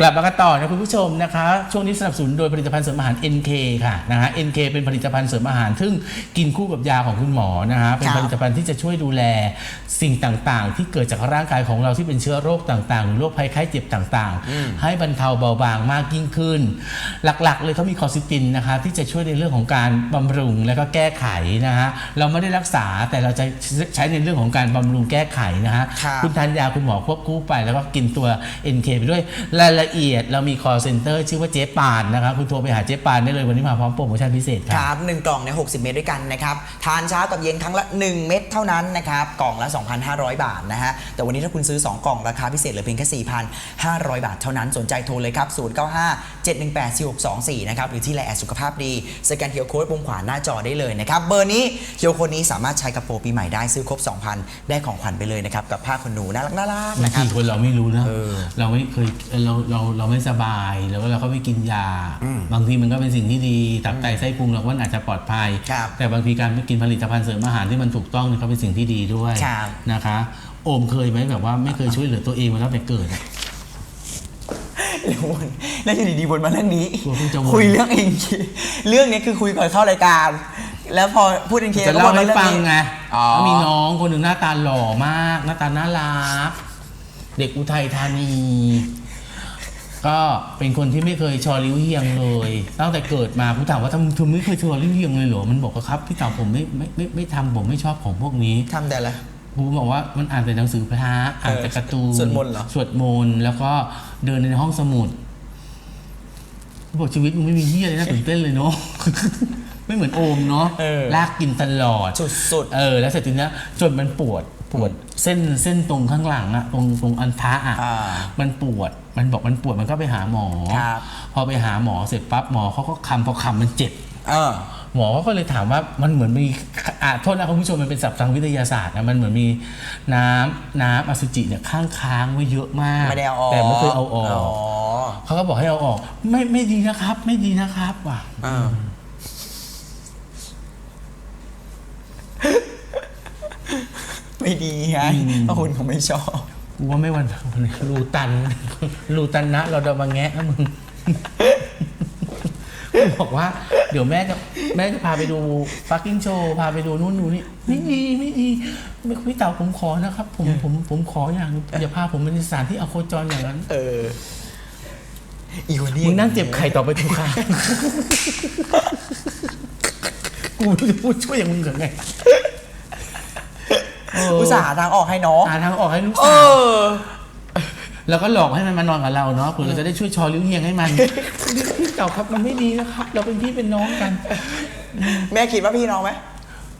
กลับมากันต่อนะคุณผู้ชมนะคะ ช่วงนี้สนับสนุนโดยผลิตภัณฑ์เสริมอาหาร NK ค่ะนะฮะ NK เป็นผลิตภัณฑ์เสริมอาหารซึ่งกินคู่กับยาของคุณหมอนะฮะเป็นครับผลิตภัณฑ์ที่จะช่วยดูแลสิ่งต่างๆ ที่เกิดจากร่างกายของเราที่เป็นเชื้อโรคต่างๆหรือโรคภัยไข้เจ็บต่างๆ ให้บรรเทาเบาบางมากยิ่งขึ้น หลักๆ เลยเขามีคอซิตินนะคะที่จะช่วยในเรื่องของการบำรุงและก็แก้ไขนะฮะเราไม่ได้รักษาแต่เราจะใช้ในเรื่องของการบำรุงแก้ไขนะฮะครับคุณทานยาคุณหมอควบคู่ไปแล้วก็กินตัว NK ไปด้วยรายละเอียด เรามี call center ชื่อว่าเจ๊ปานนะครับ คุณโทรไปหาเจ๊ปานได้เลยวันนี้มาพร้อมโปรโมชั่นพิเศษคครับ รับหนึ่งกล่องเนี่ย60 เม็ดด้วยกันนะครับ ทานเช้ากับเย็นครั้งละ 1 เม็ดเท่านั้นนะครับ กล่องละ 2,500 บาทนะฮะ แต่วันนี้ถ้าคุณซื้อ 2 กล่องราคาพิเศษเหลือเพียงแค่ 4,500 บาทเท่านั้น สนใจโทรเลยครับ 095 718 4624 นะครับ หรือที่ไลน์แอดสุขภาพดี สแกนเคียวโค้ดปุ่มขวาหน้าจอได้เลยนะครับ เบอร์นี้เคียวโค้ดนี้สามารถใช้กับโปรปีใหม่ได้ ซื้อครบ 2,000 ได้ของขวัญไปเลยนะครับ กับผ้าขนหนูน่ารักน่ารักบางนะครับ ทีคนเราไม่รู้นะ เออ เราไม่เคยเราเราเราไม่สบายแล้วก็เราก็ไม่กินยา บางทีมันก็เป็นสิ่งที่ดีตับไตไส้พุงเราก็อาจจะปลอดภัยครับแต่บางทีการกินผลิตภัณฑ์เสริมอาหารที่มันถูกต้องเนี่ยก็เป็นสิ่งที่ดีด้วยครับนะคะโอมเคยไหมแบบว่าไม่เคยช่วยเหลือตัวเองมาตั้งแต่เกิดอะแล้ววนแล้วอยู่ดีๆวนมาเรื่องนี้กลัวเพิ่งจะวนคุยเรื่องเองเรื่องนี้คือคุยก่อนเข้ารายการ แล้วพอพูดเองเคจะก็เล่าวนมาให้เรื่องฟังนี้ไงอ๋อว่ามีน้องคนหนึ่งหน้าตาหล่อมาก หน้าตาน่ารัก เด็กอุทัยธานี ก็เป็นคนที่ไม่เคยชอริ้วเฮียงเลยตั้งแต่เกิดมาผมถามว่าทำไมเธอไม่เคยชอริ้วเฮียงเลยเหรอมันบอกว่าครับพี่เต่าผมไม่ไม่ไม่ไม่ทำผมไม่ชอบของพวกนี้ทำแต่ละกูบอกว่ามันอ่านแต่หนังสือพระอ่านแต่การ์ตูนสวดมนต์เหรอ สวดมนต์แล้วก็เดินในห้องสมุดบอกชีวิตมึงไม่มีเฮียเลยน่าตื่นเต้นเลยเนาะ ไม่เหมือนโอมเนาะเออ ลากกินตลอด สุด เออแล้วเสร็จทีเนี้ยจนมันปวด ปวดเส้นเส้นตรงข้างหลังอะตรงตรงอันทะอะอ่ามันปวดมันบอกมันปวดมันก็ไปหาหมอ ครับ พอไปหาหมอเสร็จปั๊บหมอเขาก็คำพอคำมันเจ็บๆเออ หมอเขาก็เลยถามว่ามันเหมือนมีอะโทษนะคุณผู้ชมมันเป็นศัพท์ทางวิทยาศาสตร์นะมันเหมือนมีน้ำน้ำอสุจิเนี่ยข้างค้างไว้เยอะมากไม่ได้เอาออกแต่ไม่เคยเอาออกอ๋อเขาก็บอกให้เอาออก ไม่ไม่ดีนะครับ ไม่ดีนะครับว่ะ เออ ไม่ดีไงเพราะคุณเขาไม่ชอบกูว่าไม่วันรูตัน รูตันนะ เราเดินมาแงะนะมึงกูบอกว่า เดี๋ยวแม่จะแม่จะพาไปดูฟักกิ้งโชว์พาไปดูนู่นดูนี่ไม่ดีไม่ดีไม่พี่เต่าผมขอนะครับ ผมผมผมขออย่างหนึ่งอย่าพาผมไปในสถานที่อโคจรอย่างนั้น เอออีคนนี้มึงนั่งเจ็บไข่ต่อไปทุกครั้งกูไม่รู้จะพูดช่วยอย่างมึงยังไงเอุตส่าห์หาทางออกให้น้อง หาทางออกให้ลูกเอสาว อ แล้วก็หลอกให้มันมานอนกับเราเนาะเผื่อเราจะได้ช่วยชอลิ้วเฮียงให้มัน พี่เต่าครับมันไม่ดีนะครับ เราเป็นพี่เป็นน้องกัน แม่คิดว่าพี่น้องไหม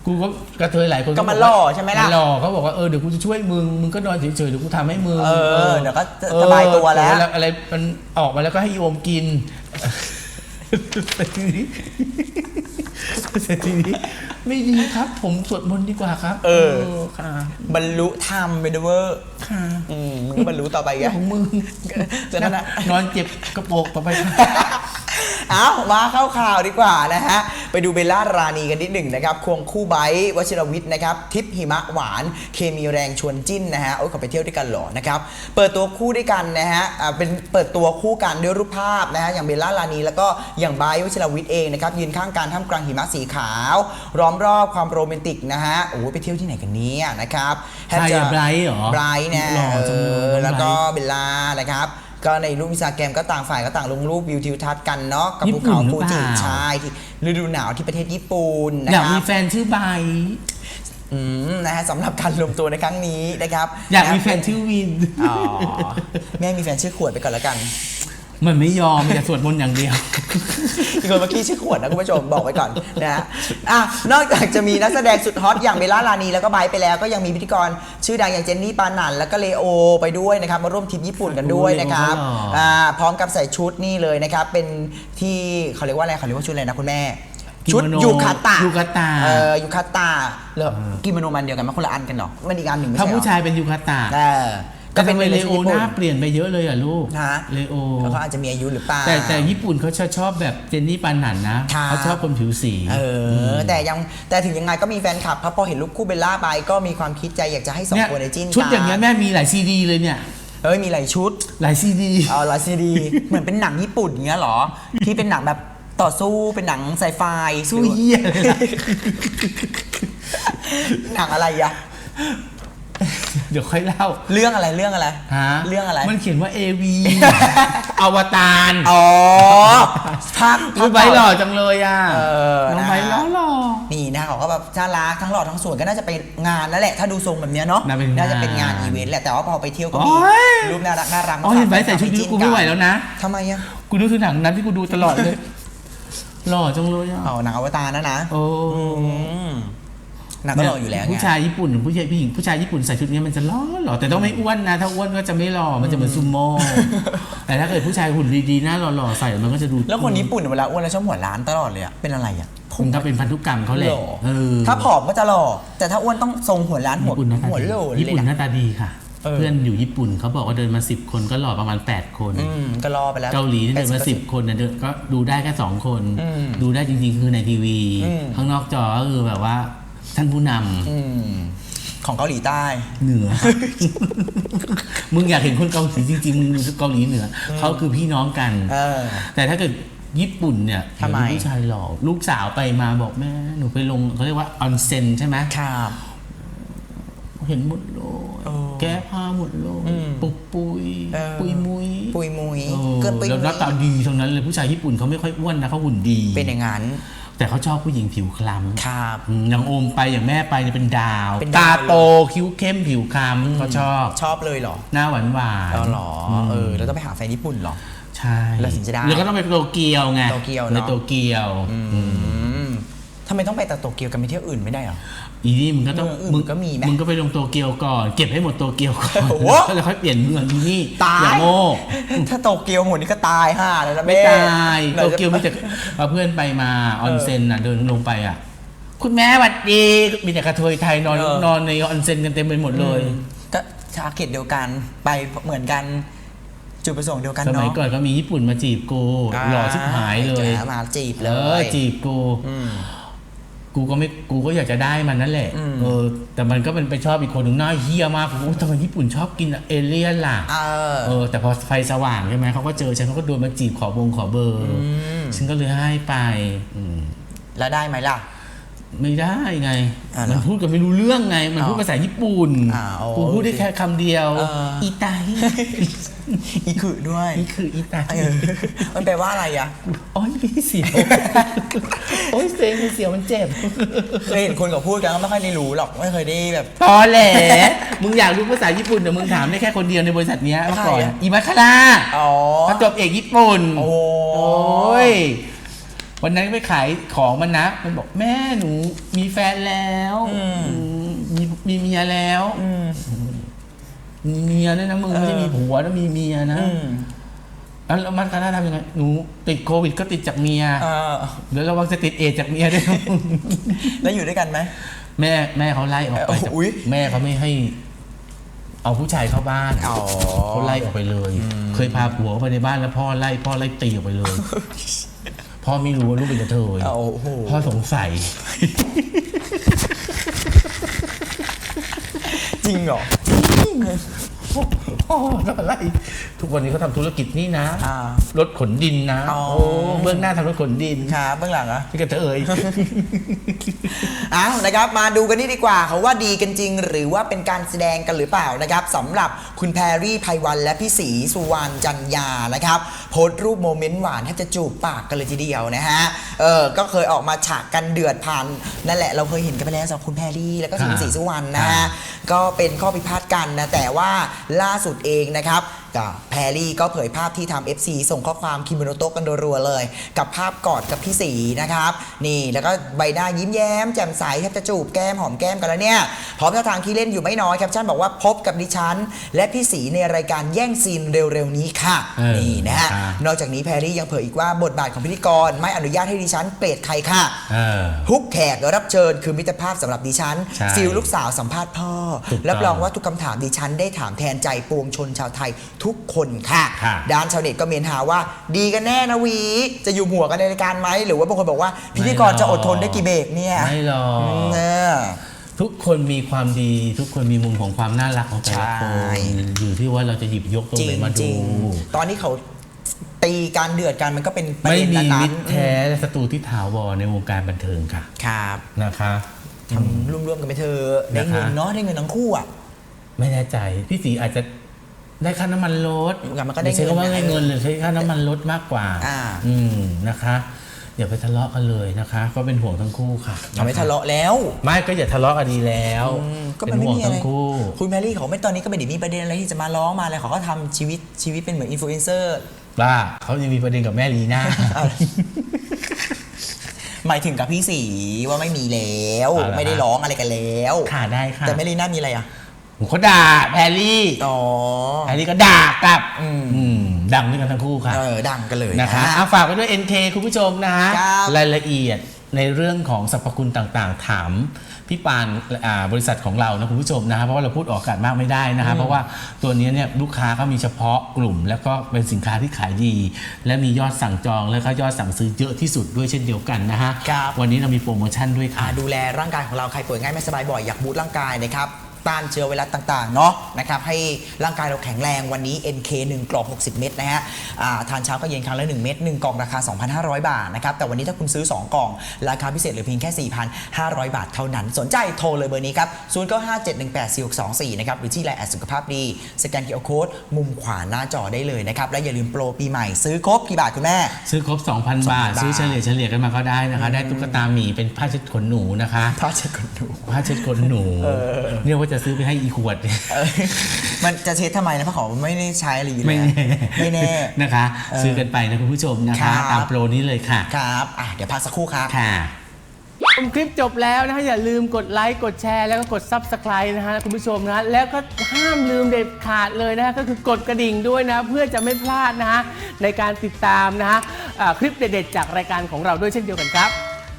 กูก็กระเทยหลายคนก็มันบหล่อใช่ไหมล่ะนหล่อเขาบอกว่าเออเดี๋ยวกูจะช่วยมึงมึงก็นอนเฉยๆเดี๋ยวกูทำให้มึงเออเดี๋ยวก็จะเออสบายตัวแล้ว เอออะไรมันออกมาแล้วก็ให้โยมกินแต่ทีนี้แต่ทีนี้ ไม่ดีครับ ผมสวดมนต์ดีกว่าครับ เออ ค่ะ บรรลุธรรมไปด้วยเวอร์ค่ะ อืมมึงก็บรรลุต่อไปไงเรื่องของมึงจะนั่นนะนอนเจ็บกระโปรงต่อไป เอามาเข้าข่าวดีกว่านะฮะ ไปดูเบลล่ารานีกันนิดหนึ่งนะครับ ควงคู่ไบร์ทวชิรวิทย์นะครับ ทิพย์หิมะหวาน เคมีแรงชวนจิ้นนะฮะ โอ้ยเขาไปเที่ยวด้วยกันเหรอนะครับ เปิดตัวคู่ด้วยกันนะฮะอ่าเป็นเปิดตัวคู่กันด้วยรูปภาพนะฮะ อย่างเบลล่ารานีแล้วก็อย่างไบร์ทวชิรวิทย์เองนะครับ ยืนข้างกันท่ามกลางหิมะสีขาวล้อมรอบความโรแมนติกนะฮะ โอ้ยไปเที่ยวที่ไหนกันเนี่ยนะครับใครอะไบรท์เหรอไบรท์เนี่ยหล่อจังเลย เออแล้วก็ไบรท์เบลล่านะครับ ก็ในรูปอินสตาแกรมก็ต่างฝ่ายก็ต่างลงรูปวิวทิวทัศน์กันเนาะกับญี่ภูปุ่นเขาหรือฟูเปจิล่าใช่ที่ฤดูหนาวที่ประเทศญี่ปุ่นนะอยากครัมีบแฟนชื่อไบร์ทอืมนะฮะสำหรับการรวมตัวในครั้งนี้นะครับอยากมีแฟนชื่อวิน อ๋อแม่มีแฟนชื่อขวดไปก่อนแล้วกัน มันไม่ยอมจะสวดมนต์อย่างเดียว อีกคนเมื่อกี้ชื่อขวดนะคุณผู้ชมบอกไว้ก่อนนะฮะอะนอกจากจะมีนักแสดงสุดฮอตอย่างเบลล่าลานีแล้วก็ไบร์ทไปแล้วก็ยังมีพิธีกรชื่อดังอย่างเจนนี่ปานันแล้วก็เลโอไปด้วยนะครับมาร่วมทริปญี่ปุ่นกันด้วยนะครับโอ้โหหล่ออ่าพร้อมกับใส่ชุดนี่เลยนะครับเป็นที่เขาเรียกว่าอะไรเขาเรียกว่าชุดอะไรนะคุณแม่ ชุดกิโมโนยูคาตะยูคาตะ เออยูคาตะแล้วกิโมโนมันเดียวกันไหมคนละอันกันเหรอมันอีกอันหนึ่งไม่ถ้าใช่เหรอผู้ชายเป็นยูคาตะ เออ ก็เป็นวอเลร์ชัโอญี่หปุ่น้าเปลี่ยนไปเยอะเลยอะลูกฮะเลโอเขาอาจจะมีอายุหรือเปล่าแต่แต่ญี่ปุ่นเขาชอบชอบแบบเจนนี่ปานันนะค่ะเขาชอบคนผิวสีเอออแต่ยังแต่ถึงยังไงก็มีแฟนคลับครับพอเห็นรูปคู่เบลล่าไปก็มีความคิดใจอยากจะให้สองเนี่ยคนในจิ้นชุดกันอย่างเงี้ยแม่มีหลายซีดีเลยเนี่ยเฮ้ยมีหลายชุดหลายซีดีเอาละซีดีเหมือนเป็นหนังญี่ปุ่นเงี้ยเหรอ ที่เป็นหนังแบบต่อสู้เป็นหนังไซไฟสู้เยี่ยเลยล่ะหนังอะไรอะ เดี๋ยวค่อยเล่าเรื่องอะไรเรื่องอะไรฮะเรื่องอะไร มันเขียนว่า AV อวตารอ๋อภาคน้องไบร์ทหล่อจังเลยอะเออน้องไบร์ทนะหล่อหล่อนี่นะเขาก็แบบน่ารักทั้งหล่อทั้งสวยก็น่าจะเป็นงานนั่นแหละ ถ้าดูทรงแบบเนี้ยเนาะน่าเป็นงานจะเป็นงานอีเวนต์แหละแต่ว่าพอไปเที่ยวก็มีโอ๊ยรูปน่ารักน่ารักอ๋อเห็นไบร์ทใส่ชุดนี้กูไม่ไหวแล้วนะทำไมอะกูนึกถึงหนังนั้นที่กูดูตลอดเลยหล่อจังเลยอะเอาหนังอวตารนะนะโอ้ห นังก็หล่ออยู่แล้วไง ผู้ชายญี่ปุ่นผู้ชายผู้หญิงผู้ชายญี่ปุ่นใส่ชุดนี้มันจะหล่อหล่อแต่ต้องไม่อ้วนนะ ถ้าอ้วนก็จะไม่หล่อมันจะเหมือนซูโม่แต่ถ้าเกิดผู้ชายหุ่นดีๆหน้าหล่อๆใส่มันก็จะดูแล้วคนญี่ปุ่นเวลาอ้วนแล้วชอบหัวล้านตลอดเลยอะเป็นอะไรอะคงถ้าเป็นพันธุกรรมเขาแหละหล่อเออถ้าผอมก็จะหล่อแต่ถ้าอ้วนต้องทรงหัวล้านหัวญี่ปุ่นหน้าตาหัวดีโหลญี่ปุ่นเลยหนะน้าตาดีค่ะเออเพื่อนอยู่ญี่ปุ่นเขาบอกว่าเดินมาสิบคนก็หล่อประมาณ 8 คนอืมก็รอไปแล้วเกาหลีนี่เดินมา80%สิบคนเนี่ยเดินก็ดูได้แค่สองคนอืมดูได้จริง ๆ คือในทีวีอืมข้างนอกจอก็คือแบบว่า ท่านผู้นำอืมของเกาหลีใต้ เหนือ มึงอยากเห็นคนเกาหลีจริงๆ มึงดูเกาหลีเหนือเขาคือพี่น้องกัน เออ แต่ถ้าเกิดญี่ปุ่นเนี่ยทำไม เห็นผู้ชายหล่อลูกสาวไปมาบอกแม่ หนูไปลงเขาเรียกว่าออนเซ็นใช่ไหมครับ เห็นหมดเลยเออแก้ผ้าหมดเลยอืมปุกปุยเออ ปุยมุยปุยมุยเออเกินปุยแล้วหมุน้ายตาดีทั้งนั้นเลยผู้ชายญี่ปุ่นเขาไม่ค่อยอ้วนนะเขาหุ่นดี เป็นอย่างนั้น แต่เขาชอบผู้หญิงผิวคล้ำครับ อืมอย่างโอมไปอย่างแม่ไปเนี่ยเป็นดาว เป็นตาดาว โตคิ้วเข้มผิวคล้ำเขาชอบ ชอบเลยเหรอหน้าหวานหวานอ๋อเหรอเออแล้วต้องไปหาแฟนญี่ปุ่นเหรอ ใช่แล้วถึงจะได้แล้วก็ต้องไปโตเกียวไงโตเกียวเนอะ ในโตเกียว อืม ทำไมต้องไปแต่โตเกียวกันไปเที่ยวอื่นไม่ได้เหรอ อีนี่มึงก็ต้องเมืองอื่นก็มีไหมมึงก็ไปลงโตเกียวก่อน เก็บให้หมดโตเกียวก่อนโอ้โห แล้วค่อยเปลี่ยนเมืองอีนี่ตาย อย่าโง่ถ้าโตเกียวหมดนี่ก็ตายห่าเลยนะไม่แตายไหนโตจะเกียวมีแต่เอาเพื่อนไปมาออนเซ็นน่ะเดินลงไปอะ คุณแม่หวัดดีมีแต่กระเทยไทยนอนเออ นอนในออนเซ็นกันเต็มไปหมดเลยก็ชาเกตเดียวกันไปเหมือนกัน จุดประสงค์เดียวกันสมัยเนาะก่อนก็มีญี่ปุ่นมาจีบกูหล่อชิบหายเลยแกมาจีบเอเลอย จีบกูอืม กูก็ไม่กูก็อยากจะได้มันนั่นแหละอืมเออแต่มันก็เป็นไปชอบอีกคนหนึ่งหน้าเฮี้ยมากกูทำไมญี่ปุ่นชอบกินเอเลี่ยนล่ะเออเออ แต่พอไฟสว่างใช่ไหมเขาก็เจอฉันเขาก็โดนมาจีบขอบงขอเบอร์มฉันก็เลยให้ไปอืมแล้วได้ไหมล่ะ ไม่ได้ไง อ่าเหรอมันพูดกันไม่รู้เรื่องไง มันพูดอ๋อภาษาญี่ปุ่นอ่าโอ้กูพูดได้แค่คำเดียวเอออีอีไตอีกึด้วยนี่คืออีไตเออมันแปลว่าอะไรอะโอ้ยพี่เสียวโอ้ยเสียงเสียวมันเจ็บ เคยเห็นคนเขาพูดกันก็ไม่ค่อยได้รู้หรอกไม่เคยได้แบบ พอแหละ มึงอยากรู้ภาษาญี่ปุ่นเดี๋ยวมึงถามได้แค่คนเดียวในบริษัทเนี้ยเมื่อก่อนใครอะอีมาคาร่าอ๋อ เขาจบเอกญี่ปุ่นโอ้โอ้ย วันนั้นไปขายของมันนะ มันบอกแม่หนูมีแฟนแล้วอืม มีมีเมียแล้ว อืม มีเมียด้วยนะมึงเออ ไม่ได้มีผัวนะมีเมียนะ อืมแล้วแล้วมันคาร่าทำยังไงหนูติดโควิดก็ติดจากเมียเออแล้วระวังจะติดเอดส์จากเมียด้วยนะแล้วอยู่ด้วยกันไหม แม่แม่เขาไล่ออกไปจากอุ๊ย แม่เขาไม่ให้ เอาผู้ชายเข้าบ้านอ๋อ เขาไล่ออกไปเลย เคยพาผัวเข้าไปในบ้านแล้วพ่อไล่พ่อไล่ตีออกไปเลย พ่อไม่รู้ว่าลูกเป็นกระเทยโอ้โหพ่อสงสัย จริงเหรอ ออะไร ทุกวันนี้เขาทำธุรกิจนี่นะ อ่า รถขนดินนะ อ๋อ โอ้เบื้องหน้าทำรถขนดินครับเบื้องหลังอะ พี่กระเทย อ้าวนะครับมาดูกันนี่ดีกว่าเขาว่าดีกันจริง หรือว่าเป็นการแสดงกันหรือเปล่านะครับสำหรับคุณแพรรี่ไพวันและพี่ศรีสุวรรณจันยานะครับโพสต์รูปโมเมนต์หวานแทบจะจูบปากกันเลยทีเดียวนะฮะเออก็เคยออกมาฉากกันเดือดผ่านนั่นแหละเราเคยเห็นกันไปแล้วสำหรับคุณแพรรี่แล้วก็คุณศรีสุวรรณนะฮะ ก็เป็นข้อพิพาทกันนะแต่ว่าล่าสุดเองนะครับ ก็แพรรี่ก็เผยภาพที่ทำ FC ส่งข้อความคิมโนโตะกันรัวๆเลย กับภาพกอดกับพี่สีนะครับ นี่แล้วก็ใบหน้ายิ้มแย้มแจ่มใสแทบจะจูบแก้มหอมแก้มกันแล้วเนี่ย พร้อมท่าทางที่เล่นอยู่ไม่น้อยแคปชั่นบอกว่าพบกับดิฉัน และพี่สีในรายการแย่งซีนเร็วๆนี้ค่ะ เออนี่นะฮะ ค่ะ นอกจากนี้แพรรี่ยังเผยอีกว่าบทบาทของพิธีกรไม่อนุญาตให้ดิฉันเปรตใครค่ะ เออทุกแขกรับเชิญคือมิตรภาพสำหรับดิฉัน ใช่ฟิลลูกสาวสัมภาษณ์พ่อ ถูกต้อง รับรองว่าทุกคำถามดิฉันได้ถามแทนใจปวงชนชาวไทยทุกคนค่ะ ค่ะ ด้านชาวเน็ตก็เมนหาว่า ดีกันแน่นะวี จะอยู่หัวกันในรายการไหม หรือว่าบางคนบอกว่า พิธีกรจะอดทนได้กี่เบรกเนี่ยไม่หรอก เออ ทุกคนมีความดีทุกคนมีมุมของความน่ารักของแต่ละคใช่ นอยู่ที่ว่าเราจะหยิบยกตรงจริไหนงมาจดู ริงตอนนี้เขาตีการเดือดกันมันก็เป็นประไม่เด็นมีนั้นๆมิตรแท้และศัตรูที่ถาวรในวงการบันเทิงค่ะครับนะคะ ทำร่วมๆกันไปเถอะได้เงินนะคะ เนาะได้เงินทั้งคู่อะ ไม่แน่ใจ พี่สีอาจจะ ได้ค่าน้ำมันลดมันก็ได้ใช้คำว่าเงินนะได้เงินหรือใช้ค่าน้ำมันลดมากกว่าอ่า อืมนะคะอย่าไปทะเลาะกันเลยนะคะ ก็เป็นห่วงทั้งคู่ค่ะทำให้ทะเลาะแล้ว ไม่ก็อย่าทะเลาะกันดีแล้วอืมก็เป็มันนไม่ห่วงมีอะไรทั้งคู่คุณแพรรี่เขาไม่ตอนนี้ก็ไม่ได้มีประเด็นอะไรที่จะมาร้องมาอะไรเขาก็ทำชีวิตชีวิตเป็นเหมือนอินฟลูเอนเซอร์ว่าเขายังมีประเด็นกับแม่ลีน่าหมายถึงกับพี่สีว่าไม่มีแล้วเอาละไม่ได้ร้องอะไรกันแล้วค่ะได้ค่ะแต่ไม่ลีน่ามีอะไรอะ ผมเขาด่าแพรรี่อ๋อ แพรรี่ก็ด่ากลับอืม อืมดังด้วยกันทั้งคู่ค่ะ เออ ดังกันเลย นะคะเอาฝากไว้ด้วย NK คุณผู้ชมนะฮะครับรายละเอียดในเรื่องของสรรพคุณต่างๆ ถามพี่ปานอ่าบริษัทของเรานะคุณผู้ชมนะฮะเพราะว่าเราพูดออกอากาศมากไม่ได้นะฮะเพราะว่าตัวนี้เนี่ยลูกค้าเขามีเฉพาะกลุ่ม แล้วก็เป็นสินค้าที่ขายดี และมียอดสั่งจองแล้วก็ยอดสั่งซื้อเยอะที่สุดด้วยเช่นเดียวกันนะฮะครับ วันนี้เรามีโปรโมชั่นด้วยอ่าค่ะดูแลร่างกายของเราใครป่วยง่ายไม่สบายบ่อยอยากบูตร่างกายนะครับ ต้านเชื้อไวรัสต่างๆเนาะนะครับให้ร่างกายเราแข็งแรงวันนี้ NK 1กล่อง60 เม็ดนะฮะอ่าทานเช้าก็เย็นครั้งละ 1 เม็ด1กล่องราคา 2,500 บาทนะครับแต่วันนี้ถ้าคุณซื้อ 2 กล่อง ราคาพิเศษเหลือเพียงแค่ 4,500 บาทเท่านั้น สนใจโทรเลยเบอร์นี้ครับ0957184624นะครับหรือที่ไลน์แอดสุขภาพดีสแกน QR Code มุมขวาหน้าจอได้เลยนะครับและอย่าลืมโปรปีใหม่ซื้อครบกี่บาทคุณแม่ ซื้อครบ 2,000 บาท 2,000 ซื้อเฉลี่ยเฉลี่ยกันมาก็ได้นะคะ ได้ตุ๊กตาหมีเป็นผ้าเช็ดขนหนูนะคะถ้าเช็ดคนดูผ้าเช็ดขนหนูเรียกว่าจะซื้อไปให้อีขวดเนี่ยเออมันจะเช็ดทำไมนะเพราะเขาไม่ได้ใช้อะไรอยู่แล้วไม่แน่ไม่แน่นะคะเออซื้อกันไปนะคุณผู้ชมนะครัคะบตามโปรนี้เลยค่ะ ครับอะเดี๋ยวพักสักครู่ครับค่ะชมคลิปจบแล้วนะฮะอย่าลืมกดไลค์กดแชร์แล้วก็กด Subscribe นะฮะคุณผู้ชมนะฮะแล้วก็ห้ามลืมเด็ดขาดเลยนะฮะก็คือกดกระดิ่งด้วยนะ เพื่อจะไม่พลาดนะฮะในการติดตามนะฮะอ่าคลิปเด็ดๆจากรายการของเราด้วยเช่นเดียวกันครับ